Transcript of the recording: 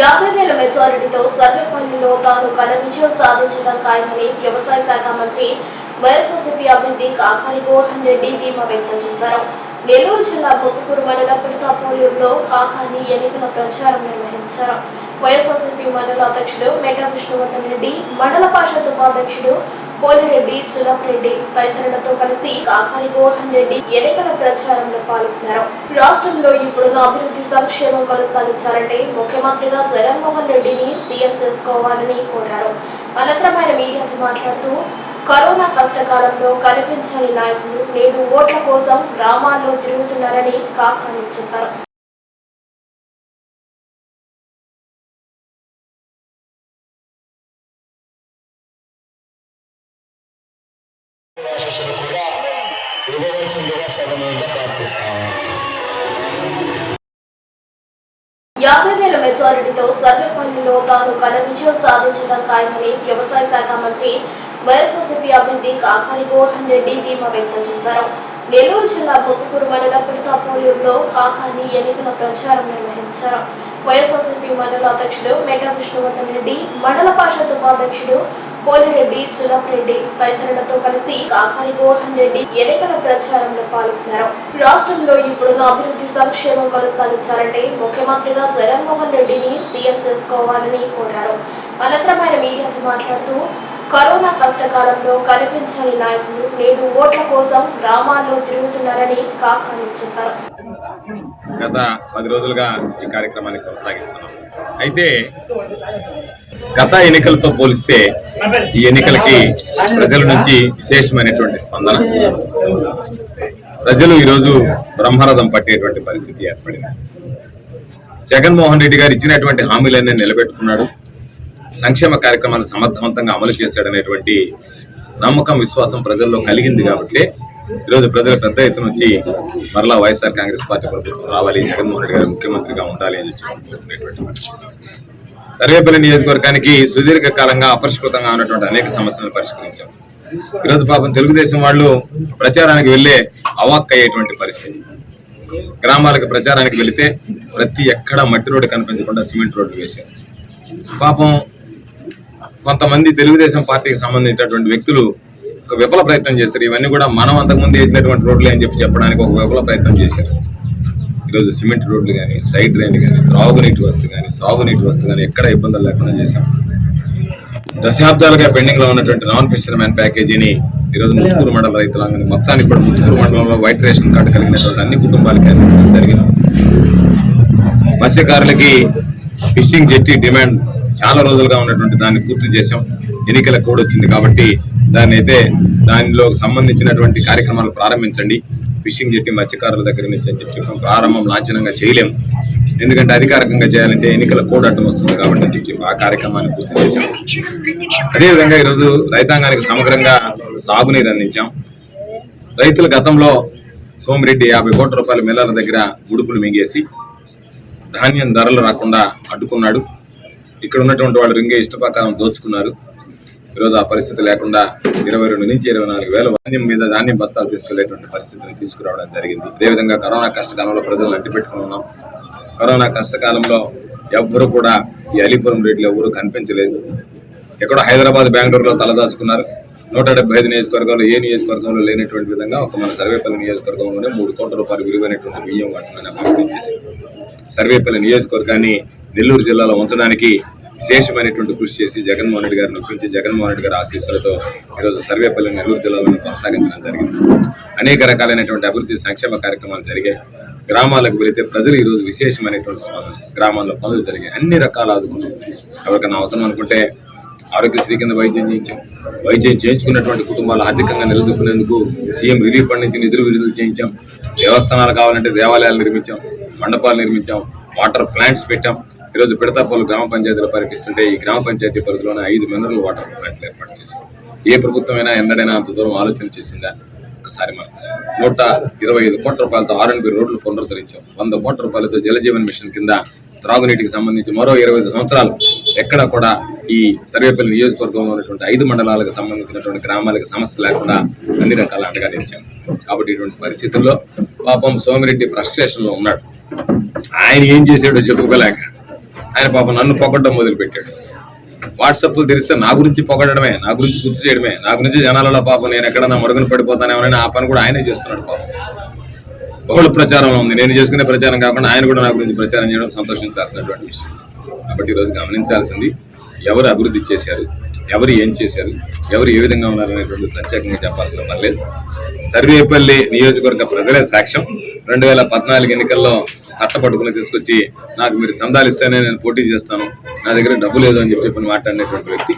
యాభై వేల మెజారిటీతో సర్వేపల్లిలో తాను ఘన విజయం సాధించడం ఖాయమని వ్యవసాయ శాఖ మంత్రి వైఎస్ఆర్సీపీ అభ్యర్థి కాకాని గోవర్ధన్ రెడ్డి ధీమా వ్యక్తం చేశారు. నెల్లూరు జిల్లా ముత్తుకూరు మండలం పిడతాపోలూరులో కాకాని ఎన్నికల ప్రచారం నిర్వహించారు. వైఎస్ఆర్సీపీ మండల అధ్యక్షుడు మెటా విష్ణువర్ధన్ రెడ్డి మండల పరిషత్ ఉపాధ్యక్షుడు పోలిరెడ్డి రెడ్డి తదితరులతో కలిసి కాకాని గోవర్ధన్ రెడ్డి ఎన్నికల ప్రచారంలో పాల్గొన్నారు. రాష్ట్రంలో ఇప్పుడున్న అభివృద్ధి సంక్షేమం కొనసాగించాలంటే ముఖ్యమంత్రిగా జగన్మోహన్ రెడ్డిని సీఎం చేసుకోవాలని కోరారు. అనంతరం ఆయన మీడియాతో మాట్లాడుతూ కరోనా కష్టకాలంలో కనిపించని నాయకులు నేడు ఓట్ల కోసం గ్రామాల్లో తిరుగుతున్నారని కాకాని చెప్పారు. ఆశీస్సులు కూడా ఇవ్వవలసిందిగా సభనంగా ప్రార్థిస్తాము. యాభై వేల మెజారిటీతో సర్వేపల్లిలో తాను ఘన విజయం సాధించడం ఖాయమని వ్యవసాయ శాఖ మంత్రి వైఎస్ఆర్సీపీ అభ్యర్థి కాకాని గోవర్ధన్ రెడ్డి ధీమా వ్యక్తం చేశారు. నెల్లూరు జిల్లా ముత్తుకూరు మండలం పిడతాపోలూరులో కాకాని ఎన్నికల ప్రచారం నిర్వహించారు. వైఎస్ఆర్సీపీ మండల అధ్యక్షుడు మెటా విష్ణువర్ధన్ రెడ్డి మండల పరిషత్ ఉపాధ్యక్షుడు పోలిరెడ్డి రెడ్డి తదితరులతో కలిసి కాకాని గోవర్ధన్ రెడ్డి ఎన్నికల ప్రచారంలో పాల్గొన్నారు. రాష్ట్రంలో ఇప్పుడున్న అభివృద్ధి సంక్షేమం కొనసాగించాలంటే ముఖ్యమంత్రిగా జగన్మోహన్ రెడ్డిని సీఎం చేసుకోవాలని కోరారు. అనంతరం ఆయన మీడియాతో మాట్లాడుతూ కరోనా కష్టకాలంలో కనిపించని నాయకులు నేడు ఓట్ల కోసం గ్రామాల్లో తిరుగుతున్నారని కాకాని చెప్పారు. గత పది రోజులుగా ఈ కార్యక్రమాన్ని కొనసాగిస్తున్నాం. అయితే గత ఎన్నికలతో పోలిస్తే ఈ ఎన్నికలకి ప్రజల నుంచి విశేషమైనటువంటి స్పందన. ప్రజలు ఈరోజు బ్రహ్మరథం పట్టేటువంటి పరిస్థితి ఏర్పడింది. జగన్మోహన్ రెడ్డి గారు ఇచ్చినటువంటి హామీలన్నీ నిలబెట్టుకున్నాడు. సంక్షేమ కార్యక్రమాలు సమర్థవంతంగా అమలు చేశాడనేటువంటి నమ్మకం విశ్వాసం ప్రజల్లో కలిగింది కాబట్టి ఈరోజు ప్రజలు పెద్ద ఎత్తున వచ్చి మరలా వైఎస్ఆర్ కాంగ్రెస్ పార్టీ ప్రభుత్వం రావాలి జగన్మోహన్ రెడ్డి గారు ముఖ్యమంత్రిగా ఉండాలి అని చెప్పి నియోజకవర్గానికి సుదీర్ఘ కాలంగా అపరిష్కృతంగా ఉన్నటువంటి అనేక సమస్యలను పరిష్కరించాం. ఈరోజు పాపం తెలుగుదేశం వాళ్ళు ప్రచారానికి వెళ్ళే అవాక్కయ్యేటువంటి పరిస్థితి. గ్రామాలకు ప్రచారానికి వెళితే ప్రతి ఎక్కడ మట్టి రోడ్డు కనిపించకుండా సిమెంట్ రోడ్డు వేశారు. పాపం కొంతమంది తెలుగుదేశం పార్టీకి సంబంధించినటువంటి వ్యక్తులు ఒక విఫల ప్రయత్నం చేశారు. ఇవన్నీ కూడా మనం అంతకుముందు వేసినటువంటి రోడ్లు అని చెప్పి చెప్పడానికి ఒక విఫల ప్రయత్నం చేశారు. ఈరోజు సిమెంట్ రోడ్లు కానీ సైడ్ డ్రైన్లు కానీ త్రాగునీటి వస్తు కానీ సాగునీటి వస్తు కానీ ఎక్కడ ఇబ్బందులు లేకుండా చేశాం. దశాబ్దాలుగా పెండింగ్లో ఉన్నటువంటి నాన్ ఫిషర్ మ్యాన్ ప్యాకేజీని ఈరోజు ముత్తుకూరు మండల రైతులందరినీ మొత్తానికి ఇప్పుడు ముత్తుకూరు మండలంలో వైట్ రేషన్ కార్డు కలిగినటువంటి అన్ని కుటుంబాలకి అందించడం జరిగింది. మత్స్యకారులకి ఫిషింగ్ జెట్టి డిమాండ్ చాలా రోజులుగా ఉన్నటువంటి దాన్ని పూర్తి చేసాం ఎన్నికల కోడ్ వచ్చింది కాబట్టి దాన్ని అయితే దానిలో సంబంధించినటువంటి కార్యక్రమాలు ప్రారంభించండి. ఫిషింగ్ జెట్టి మత్స్యకారుల దగ్గర నుంచి అని చెప్పి ప్రారంభం లాంఛనంగా చేయలేం. ఎందుకంటే అధికారికంగా చేయాలంటే ఎన్నికల కోడ్ అడ్డం వస్తుంది కాబట్టి చెప్పి ఆ కార్యక్రమాన్ని పూర్తి చేశాం. అదేవిధంగా ఈరోజు రైతాంగానికి సమగ్రంగా సాగునీరు అందించాం. రైతులు గతంలో సోమిరెడ్డి యాభై కోట్ల రూపాయల మిల్లర్ల దగ్గర ముడుపులు మింగేసి ధాన్యం ధరలు రాకుండా అడ్డుకున్నాడు. ఇక్కడ ఉన్నటువంటి వాళ్ళు రింగే ఇష్టప్రకారం దోచుకున్నారు. ఈరోజు ఆ పరిస్థితి లేకుండా ఇరవై రెండు నుంచి ఇరవై నాలుగు వేల ధాన్యం మీద ధాన్యం బస్తాలు తీసుకెళ్ళేటువంటి పరిస్థితిని తీసుకురావడం జరిగింది. అదేవిధంగా కరోనా కష్టకాలంలో ప్రజలను అడ్డుపెట్టుకుని ఉన్నాం. కరోనా కష్టకాలంలో ఎవ్వరు కూడా ఈ అలీపురం రేట్లు ఎవరు కనిపించలేదు. ఎక్కడో హైదరాబాద్ బెంగళూరులో తలదాచుకున్నారు. నూట డెబ్బై ఐదు నియోజకవర్గంలో ఏ నియోజకవర్గంలో లేనటువంటి విధంగా ఒక మన సర్వేపల్లి నియోజకవర్గంలోనే మూడు కోట్ల రూపాయలు విలువైనటువంటి బియ్యం వాటిని పంపించేసి సర్వేపల్లి నియోజకవర్గాన్ని నెల్లూరు జిల్లాలో ఉంచడానికి విశేషమైనటువంటి కృషి చేసి జగన్మోహన్ రెడ్డి గారిని ఒప్పించి జగన్మోహన్ రెడ్డి గారి ఆశీస్సులతో ఈరోజు సర్వేపల్లి నెల్లూరు జిల్లాలో కొనసాగించడం జరిగింది. అనేక రకాలైనటువంటి అభివృద్ధి సంక్షేమ కార్యక్రమాలు జరిగాయి. గ్రామాలకు వెళితే ప్రజలు ఈరోజు విశేషమైనటువంటి గ్రామాల్లో పనులు జరిగాయి. అన్ని రకాల ఆదుకున్నాం ఎవరికైనా అవసరం అనుకుంటే ఆరోగ్యశ్రీ కింద వైద్యం చేయించాం వైద్యం చేయించుకున్నటువంటి కుటుంబాలు ఆర్థికంగా నిలదొక్కునేందుకు సీఎం రిలీఫ్ ఫండ్ నుంచి నిధులు విడుదల చేయించాం. దేవస్థానాలు కావాలంటే దేవాలయాలు నిర్మించాం. మండపాలు నిర్మించాం. వాటర్ ప్లాంట్స్ పెట్టాం. ఈరోజు పిడతాపల్లి గ్రామ పంచాయతీలు పర్యటిస్తుంటే ఈ గ్రామ పంచాయతీ పరిధిలోనే ఐదు మినరల్ వాటర్ ప్లాంట్లు ఏర్పాటు చేశారు. ఏ ప్రభుత్వమైనా ఎన్నడైనా అంత దూరం ఆలోచన చేసిందా? ఒకసారి మనం నూట ఇరవై ఐదు కోట్ల రూపాయలతో ఆర్ఎన్బి రోడ్లు పునరుద్ధరించాం. వంద కోట్ల రూపాయలతో జలజీవన్ మిషన్ కింద త్రాగునీటికి సంబంధించి మరో ఇరవై ఐదు సంవత్సరాలు ఎక్కడ కూడా ఈ సర్వేపల్లి నియోజకవర్గంలో ఉన్నటువంటి ఐదు మండలాలకు సంబంధించినటువంటి గ్రామాలకు సమస్య లేకుండా అన్ని రకాల అండగా నిలిచాం. కాబట్టి ఇటువంటి పరిస్థితుల్లో పాపం సోమిరెడ్డి ఫ్రస్ట్రేషన్లో ఉన్నాడు. ఆయన ఏం చేశాడో చెప్పుకోలేక ఆయన పాపం నన్ను పొగడడం మొదలుపెట్టాడు. వాట్సాప్లు తెరిస్తే నా గురించి పొగడమే నా గురించి గుర్తు చేయడమే నా గురించి జనాలలో పాపం నేను ఎక్కడన్నా మరుగున పడిపోతానేమోనని ఆ పని కూడా ఆయనే చేస్తున్నాడు పాపం. బహుళ ప్రచారం ఉంది. నేను చేసుకునే ప్రచారం కాకుండా ఆయన కూడా నా గురించి ప్రచారం చేయడం సంతోషించాల్సినటువంటి విషయం. కాబట్టి ఈరోజు గమనించాల్సింది ఎవరు అభివృద్ధి చేశారు ఎవరు ఏం చేశారు ఎవరు ఏ విధంగా ఉన్నారనేటువంటి ప్రత్యేకంగా చెప్పాల్సిన పర్లేదు సర్వేపల్లి నియోజకవర్గ ప్రజలే సాక్ష్యం. రెండు వేల పద్నాలుగు ఎన్నికల్లో కట్టపట్టుకుని తీసుకొచ్చి నాకు మీరు చందాలు ఇస్తేనే నేను పోటీ చేస్తాను నా దగ్గర డబ్బు లేదు అని చెప్పి మాట్లాడినటువంటి వ్యక్తి.